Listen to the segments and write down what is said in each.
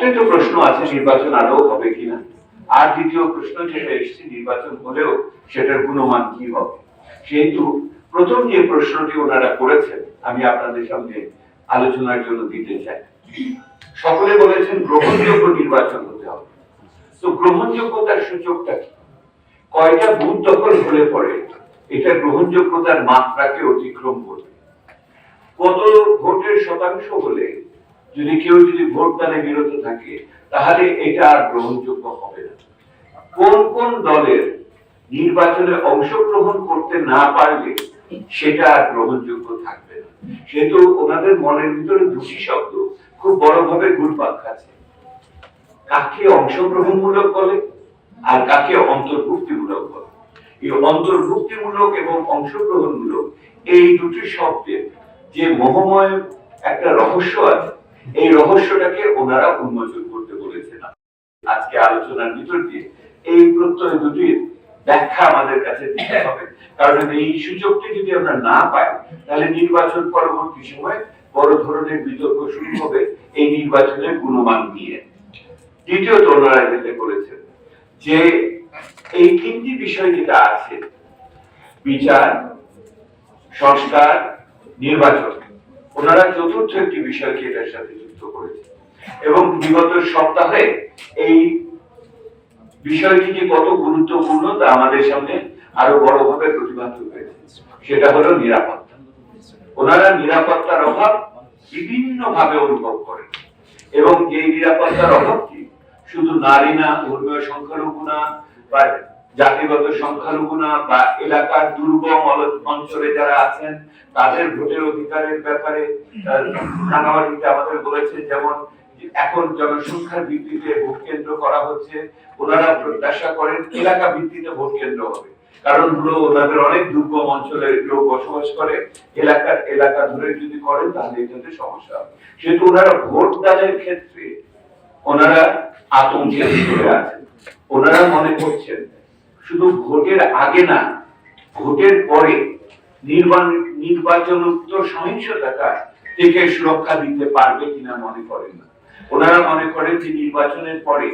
একটাই তো প্রশ্ন আছে, নির্বাচন আদৌ হবে কিনা? আর দ্বিতীয় প্রশ্ন যেটা এসেছে, নির্বাচন হলেও সেটার গুণমান কি হবে? সেহেতু প্রথম যে প্রশ্নটি ওনারা করেছেন, আমি আপনাদের সামনে আলোচনার জন্য দিতে চাই। সকলে বলেছেন গ্রহণযোগ্য নির্বাচন হতে হবে। তো গ্রহণযোগ্যতার সূচকটা কি? কয়টা বুথ দখল হলে পরে এটা গ্রহণযোগ্যতার মাত্রাকে অতিক্রম করবে? কত ভোটের শতাংশ হলে যদি কেউ যদি ভোট দানে বিরত থাকে, তাহলে এটা আর গ্রহণযোগ্য হবে না। কোন কোন দলের নির্বাচনে অংশগ্রহণ করতে না পারলে সেটা আর গ্রহণযোগ্য থাকবে না। সেহেতু ওনাদের মনের ভিতরে দুটি শব্দ, খুব বড়ভাবে ঘুরপাক খাচ্ছে। কাকে অংশগ্রহণমূলক বলে আর কাকে অন্তর্ভুক্তিমূলক বলে? এই অন্তর্ভুক্তিমূলক এবং অংশগ্রহণমূলক এই দুটি শব্দের যে মোহময় একটা রহস্য আছে এই রহস্যটাকে ওনারা উন্মোচন করতে বলেছেন। আজকে আলোচনার ভিতর দিয়ে এই প্রত্যয় দুটির ব্যাখ্যা আমাদের কাছে দিতে হবে। কারণ এই সুযোগটি যদি আমরা না পাই, তাহলে নির্বাচন পরবর্তী সময় বড় ধরনের বিতর্ক শুরু হবে এই নির্বাচনের গুণমান নিয়ে। দ্বিতীয়ত ওনারা যেতে করেছেন, যে এই তিনটি বিষয় যেটা আছে, বিচার, সংস্কার, নির্বাচন ওনারা চতুর্থ একটি বিষয়কে এটার সাথে যুক্ত করেছে এবং বিগত সপ্তাহে এই বিষয়টি যে কত গুরুত্বপূর্ণ তা আমাদের সামনে আরও বড়ভাবে প্রতিভাত হয়েছে। সেটা হলো নিরাপত্তা। ওনারা নিরাপত্তার অভাব বিভিন্ন ভাবে অনুভব করেন। এবং এই নিরাপত্তার অভাবটি শুধু নারী না, ধর্মীয় সংখ্যালঘু না বা জাতিগত সংখ্যালঘু না বা এলাকার দুর্গম অঞ্চলে যারা আছেন, তাদের ভোটের অধিকারের ব্যাপারে রাঙামাটিতে আমাদের বলেছে যেমন এখন জনসংখ্যার ভিত্তিতে ভোট কেন্দ্র করা হচ্ছে, ওনারা প্রত্যাশা করেন এলাকা ভিত্তিতে ভোট কেন্দ্র হবে। কারণ হলো ওনাদের অনেক দুর্গম অঞ্চলে লোক বসবাস করে, এলাকার এলাকা ধরে যদি করেন তাহলে এটাতে সমস্যা হবে। সেহেতু ওনারা ভোট দানের ক্ষেত্রে ওনারা আতঙ্কে ভিতরে আছেন। ওনারা মনে করছেন শুধু ভোটের আগে না, ভোটের পরে নির্বাচন নির্বাচনোত্ত সহিংসতা থেকে সুরক্ষা দিতে পারবে কিনা মনে করেন না। ওনারা মনে করেন যে নির্বাচনের পরে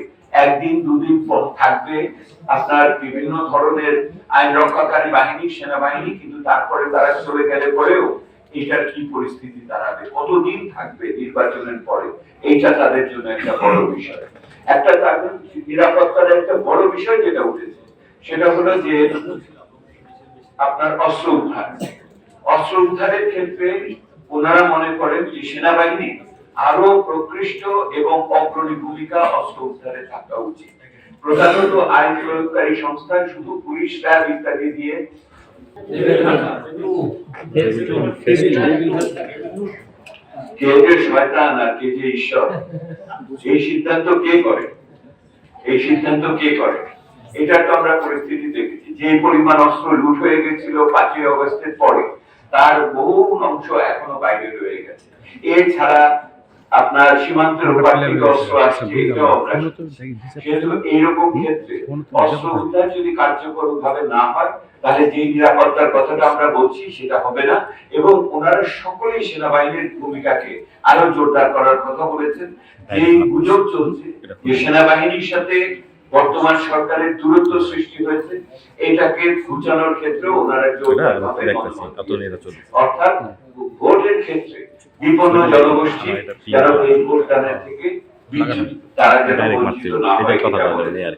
একদিন, দুদিন পর থাকবে আপনার বিভিন্ন ধরনের আইন রক্ষাকারী বাহিনী, সেনাবাহিনী, কিন্তু তারপরে তারা চলে গেলে পরেও এটার কি পরিস্থিতি দাঁড়াবে? কতদিন থাকবে নির্বাচনের পরে? এইটা তাদের জন্য একটা বড় বিষয়। একটা নিরাপত্তার একটা বড় বিষয় যেটা উঠেছে। সেটা হলো যে আপনার অস্ত্র উদ্ধার। অস্ত্র উদ্ধারের ক্ষেত্রে ওনারা মনে করেন যে সেনাবাহিনী আরও প্রকৃষ্ট এবং অগ্রণী ভূমিকা অস্ত্র উদ্ধারে থাকা উচিত। প্রধানত আইন প্রয়োগকারী সংস্থা, শুধু পুলিশ, র্যাব ইত্যাদি দিয়ে। কে যে শয়তান আর কে যে ঈশ্বর, এই সিদ্ধান্ত কে করে? এই সিদ্ধান্ত কে করে? এটা তো আমরা পরিস্থিতি দেখেছি। যে পরিমাণ অস্ত্র লুট হয়ে গেছিল পাঁচই অগস্টের পরে তার বহু অংশ এখনও বাইরে রয়ে গেছে। এছাড়া আপনার সীমান্তের উপর থেকে অস্ত্র আসছে এটাও সেহেতু এইরকম ক্ষেত্রে অস্ত্র উদ্ধার যদি কার্যকর ভাবে না হয় তাহলে যে নিরাপত্তার কথাটা আমরা বলছি সেটা হবে না। এবং ওনারা সকলেই সেনাবাহিনীর ভূমিকাকে আরও জোরদার করার কথা বলেছেন। যে গুজব চলছে যে সেনাবাহিনীর সাথে বর্তমান সরকারের দূরত্ব সৃষ্টি হয়েছে এটাকে ঘুচানোর ক্ষেত্রে ওনারা অর্থাৎ ভোটের ক্ষেত্রে বিপন্ন জনগোষ্ঠী যারা এই ভোট থেকে তারা যেন ডাইরেক্ট বঞ্চিত না হয়